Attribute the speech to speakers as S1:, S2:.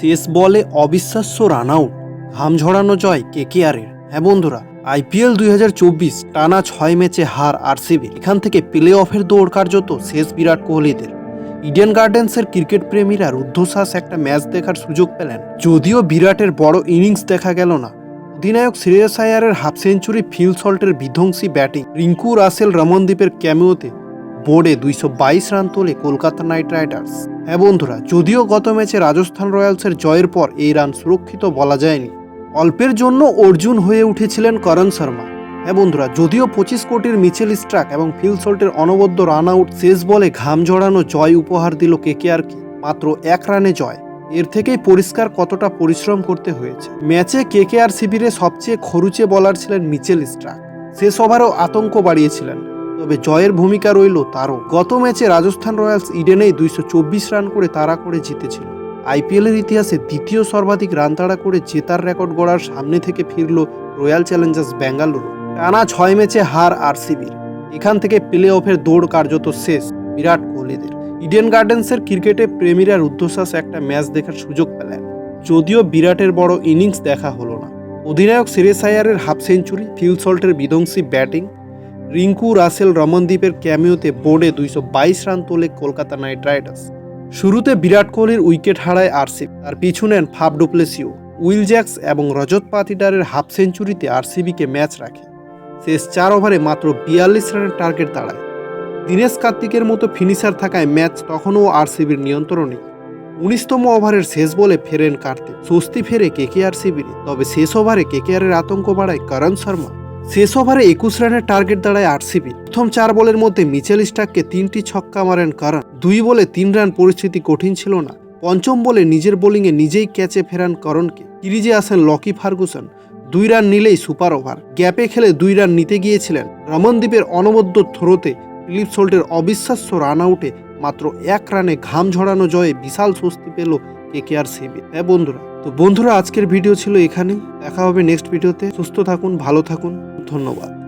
S1: শেষ বলে অবিশ্বাস্য রান আউট ঘাম ঝরানো জয় কেকেআরের। হ্যাঁ বন্ধুরা, আইপিএল দুই হাজার চব্বিশ টানা ছয় ম্যাচে হার আরসিবি। এখান থেকে প্লে অফের দৌড় কার্যত শেষ বিরাট কোহলিদের। ইডেন গার্ডেন্সের ক্রিকেট প্রেমীরা রুদ্ধশ্বাস একটা ম্যাচ দেখার সুযোগ পেলেন। যদিও বিরাটের বড় ইনিংস দেখা গেল না। অধিনায়ক শ্রেয়স আয়ারের হাফ সেঞ্চুরি ফিল সল্টের বিধ্বংসী ব্যাটিং। রিঙ্কু রাসেল রমনদ্বীপের ক্যামিওতে বোর্ডে দুইশো বাইশ রান তোলে কলকাতা নাইট রাইডার্স। হ্যাঁ বন্ধুরা, যদিও গত ম্যাচে রাজস্থান রয়্যালসের জয়ের পর এই রান সুরক্ষিত বলা যায়নি, অল্পের জন্য অর্জুন হয়ে উঠেছিলেন করণ শর্মা। হ্যাঁ বন্ধুরা, যদিও পঁচিশ কোটির মিচেল স্ট্রাক এবং ফিল সল্টের অনবদ্য রান আউট শেষ বলে ঘাম জড়ানো জয় উপহার দিল কেকেআরকে, মাত্র এক রানে জয়। এর থেকেই পরিষ্কার কতটা পরিশ্রম করতে হয়েছে। ম্যাচে কেকেআর শিবিরে সবচেয়ে খরুচে বলার ছিলেন মিচেল স্ট্রাক। শেষ ওভারও আতঙ্ক বাড়িয়েছিলেন। তবে জয়ের ভূমিকা রইল তারও। গত ম্যাচে রাজস্থান রয়্যালস ইডেনেই দুইশো চব্বিশ রান করে তারা করে জিতেছিল। আইপিএলের ইতিহাসে দ্বিতীয় সর্বাধিক রান তাড়া করে জেতার রেকর্ড গড়ার সামনে থেকে ফিরল রয়্যাল চ্যালেঞ্জার্স বেঙ্গালুরু টানা ছয় ম্যাচে হার আরসিবির। এখান থেকে প্লে অফের দৌড় কার্যত শেষ, বিরাট কোহলিদের। ইডেন গার্ডেন্সের ক্রিকেটে প্রেমীরা রুদ্ধশ্বাস একটা ম্যাচ দেখার সুযোগ পেলেন। যদিও বিরাটের বড় ইনিংস দেখা হলো না। অধিনায়ক সিরেস আয়ারের হাফ সেঞ্চুরি, ফিল সল্টের বিধ্বংসী ব্যাটিং রিঙ্কু রাসেল রমনদ্বীপের ক্যামিওতে বোর্ডে দুইশো বাইশ রান তোলে কলকাতা নাইট রাইডার্স। শুরুতে বিরাট কোহলির উইকেট হারায় আরসিবি। তার পিছু নেন ফাফ ডুপ্লেসিও উইল জ্যাক্স এবং রজত পাতিডারের হাফ সেঞ্চুরিতে আরসিবিকে ম্যাচ রাখে। শেষ চার ওভারে মাত্র বিয়াল্লিশ রানের টার্গেট দাঁড়ায়। দীনেশ কার্তিকের মতো ফিনিশার থাকায় ম্যাচ তখনও আরসিবির নিয়ন্ত্রণে। উনিশতম ওভারের শেষ বলে ফেরেন কার্তিক। স্বস্তি ফেরে কেকেআর শিবিরে তবে শেষ ওভারে কেকেআরের আতঙ্ক বাড়ায় করণ শর্মা। শেষ ওভারে একুশ রানের টার্গেট দাঁড়ায় আরসিবি। প্রথম চার বলের মধ্যে মিচেল স্টাককে তিনটি ছক্কা মারেন করণ দুই বলে তিন রান পরিস্থিতি কঠিন ছিল না। পঞ্চম বলে নিজের বোলিংয়ে নিজেই ক্যাচে ফেরান করণকে সিরিজে আসেন লকি ফার্গুসন। দুই রান নিলেই সুপার ওভার। গ্যাপে খেলে দুই রান নিতে গিয়েছিলেন রমনদ্বীপের অনবদ্য থ্রোতে ফিলিপ সোল্টের অবিশ্বাস্য রান আউটে মাত্র এক রানে ঘাম ঝরানো জয়ে বিশাল স্বস্তি পেল কেকেআর সিবি হ্যাঁ বন্ধুরা, তো বন্ধুরা, আজকের ভিডিও ছিল এখানেই। দেখা হবে নেক্সট ভিডিওতে। সুস্থ থাকুন, ভালো থাকুন। ধন্যবাদ।